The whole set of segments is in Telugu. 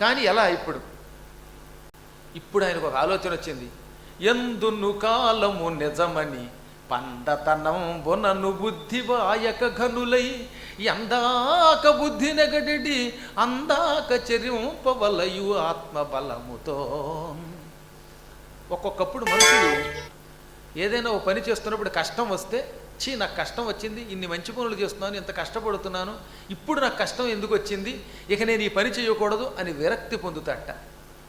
కానీ ఎలా ఇప్పుడు? ఇప్పుడు ఆయనకు ఒక ఆలోచన వచ్చింది. ఎందును కాలము నిజమని పండతనం బొనను బుద్ధి వాయక ఘనులై ఎందాక బుద్ధి నెగడి అందాక చెరింపవలయు ఆత్మబలముతో. ఒక్కొక్కప్పుడు మనుషులు ఏదైనా ఓ పని చేస్తున్నప్పుడు కష్టం వస్తే చీ నాకు కష్టం వచ్చింది ఇన్ని మంచి పనులు చేస్తున్నాను ఇంత కష్టపడుతున్నాను ఇప్పుడు నాకు కష్టం ఎందుకు వచ్చింది? ఇక నేను ఈ పని చేయకూడదు అని విరక్తి పొందుతాట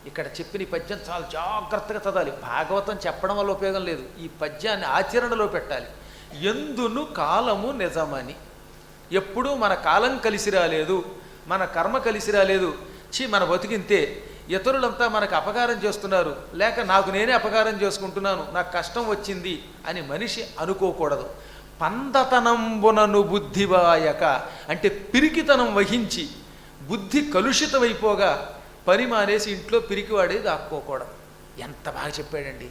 ఇక్కడ చెప్పిన ఈ పద్యం చాలా జాగ్రత్తగా చదవాలి. భాగవతం చెప్పడం వల్ల ఉపయోగం లేదు. ఈ పద్యాన్ని ఆచరణలో పెట్టాలి. ఎందును కాలము నిజమని. ఎప్పుడూ మన కాలం కలిసి రాలేదు మన కర్మ కలిసి రాలేదు. చీ మన బతికింతే ఇతరులంతా మనకు అపకారం చేస్తున్నారు. లేక నాకు నేనే అపకారం చేసుకుంటున్నాను నాకు కష్టం వచ్చింది అని మనిషి అనుకోకూడదు. పందతనంబునను బుద్ధివాయక. అంటే పిరికితనం వహించి బుద్ధి కలుషితమైపోగా పని మానేసి ఇంట్లో పిరికివాడే దాక్కోకూడదు. ఎంత బాగా చెప్పాడండి.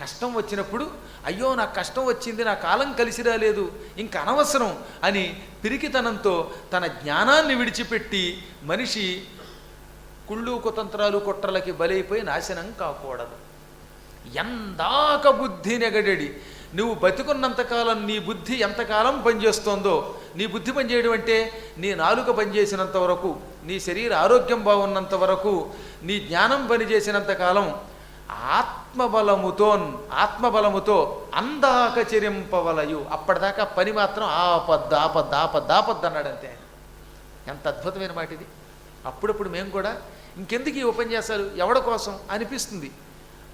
కష్టం వచ్చినప్పుడు అయ్యో నాకు కష్టం వచ్చింది నా కాలం కలిసి రాలేదు ఇంక అనవసరం అని పిరికితనంతో తన జ్ఞానాన్ని విడిచిపెట్టి మనిషి కుళ్ళు కుతంత్రాలు కుట్రలకి బలైపోయి నాశనం కాకూడదు. ఎందాక బుద్ధి నెగడడి. నువ్వు బతికున్నంతకాలం నీ బుద్ధి ఎంతకాలం పనిచేస్తోందో నీ బుద్ధి పనిచేయడం అంటే నీ నాలుక పనిచేసినంత వరకు నీ శరీర ఆరోగ్యం బాగున్నంత వరకు నీ జ్ఞానం పనిచేసినంత కాలం ఆత్మబలముతో ఆత్మబలముతో అందాక చెరింపవలయు. అప్పటిదాకా పని మాత్రం ఆపద్దు ఆపద్దు ఆపద్దు ఆపద్దు అన్నాడు అంతే. ఎంత అద్భుతమైన మాట ఇది. అప్పుడప్పుడు మేము కూడా ఇంకెందుకు ఈ ఉపన్యాసాలు? ఎవడ కోసం? అనిపిస్తుంది.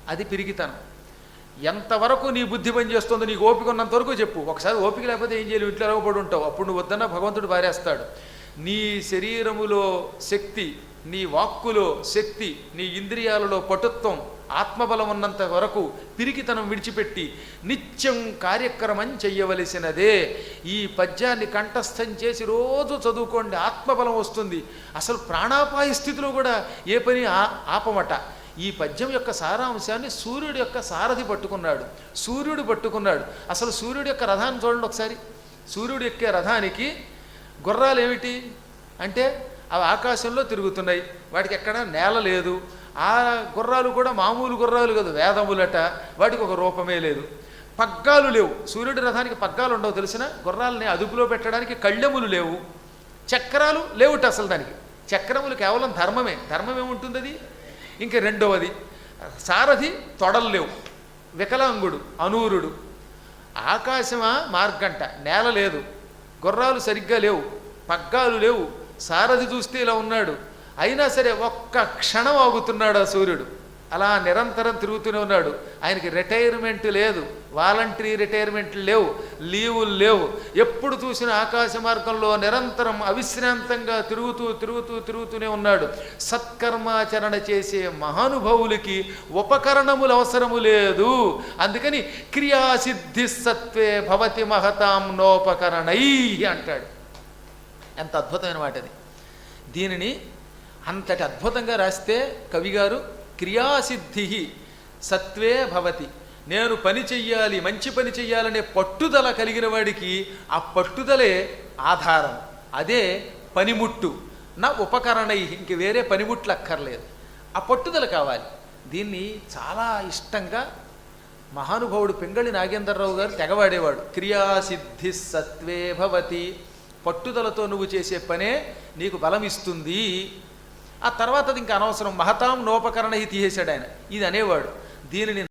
అది పిరిగితనం. ఎంతవరకు నీ బుద్ధి పని చేస్తుందో నీకు ఓపిక ఉన్నంత వరకు చెప్పు. ఒకసారి ఓపిక లేకపోతే ఏం చేయాలి? ఇంట్లో పడి ఉంటావు. అప్పుడు నువ్వు వద్దన్నా భగవంతుడు పారేస్తాడు నీ శరీరములో శక్తి నీ వాక్కులో శక్తి నీ ఇంద్రియాలలో పటుత్వం ఆత్మబలం ఉన్నంత వరకు పిరికితనం విడిచిపెట్టి నిత్యం కార్యక్రమం చెయ్యవలసినదే. ఈ పద్యాన్ని కంఠస్థం చేసి రోజు చదువుకోండి. ఆత్మబలం వస్తుంది. అసలు ప్రాణాపాయ స్థితిలో కూడా ఏ పని ఆ- ఆపమట. ఈ పద్యం యొక్క సారాంశాన్ని సూర్యుడి యొక్క సారథి పట్టుకున్నాడు. సూర్యుడు పట్టుకున్నాడు. అసలు సూర్యుడి యొక్క రథాన్ని చూడండి ఒకసారి. సూర్యుడు ఎక్కే రథానికి గుర్రాలు ఏమిటి? అంటే అవి ఆకాశంలో తిరుగుతున్నాయి. వాటికి ఎక్కడ నేల లేదు. ఆ గుర్రాలు కూడా మామూలు గుర్రాలు కాదు వేదములట. వాటికి ఒక రూపమే లేదు. పగ్గాలు లేవు. సూర్యుడి రథానికి పగ్గాలు ఉండవు తెలిసిన? గుర్రాలని అదుపులో పెట్టడానికి కళ్ళెములు లేవు. చక్రాలు లేవుట అసలు దానికి. చక్రములు కేవలం ధర్మమే. ధర్మం ఏముంటుంది అది? ఇంక రెండవది సారథి తొడలు లేవు వికలాంగుడు అనూరుడు. ఆకాశమా మార్గంట నేల లేదు గుర్రాలు సరిగ్గా లేవు పగ్గాలు లేవు. సారథి చూస్తే ఇలా ఉన్నాడు అయినా సరే ఒక్క క్షణం ఆగుతున్నాడు ఆ సూర్యుడు. అలా నిరంతరం తిరుగుతూనే ఉన్నాడు. ఆయనకి రిటైర్మెంట్ లేదు. వాలంటరీ రిటైర్మెంట్ లేవు. లీవులు లేవు. ఎప్పుడు చూసిన ఆకాశ మార్గంలో నిరంతరం అవిశ్రాంతంగా తిరుగుతూ తిరుగుతూ తిరుగుతూనే ఉన్నాడు. సత్కర్మాచరణ చేసే మహానుభావులకి ఉపకరణములు అవసరము లేదు. అందుకని క్రియాసిద్ధి సత్వే భవతి మహతాం నోపకరణై అంటాడు. ఎంత అద్భుతమైన మాట అది దీనిని అంతటి అద్భుతంగా రాస్తే కవిగారు క్రియాసిద్ధి సత్వే భవతి. నేను పని చెయ్యాలి మంచి పని చెయ్యాలనే పట్టుదల కలిగిన వాడికి ఆ పట్టుదలే ఆధారం. అదే పనిముట్టు. నా ఉపకరణై ఇంక వేరే పనిముట్లు అక్కర్లేదు. ఆ పట్టుదల కావాలి. దీన్ని చాలా ఇష్టంగా మహానుభావుడు పెంగళి నాగేంద్రరావు గారు తెగవాడేవాడు. క్రియాసిద్ధి సత్వే భవతి. పట్టుదలతో నువ్వు చేసే పనే నీకు బలం ఇస్తుంది ఆ తర్వాత అది ఇంకా అనవసరం. మహతాం నోపకరణ ఇది తీసేశాడు ఆయన. ఇది అనేవాడు. దీనిని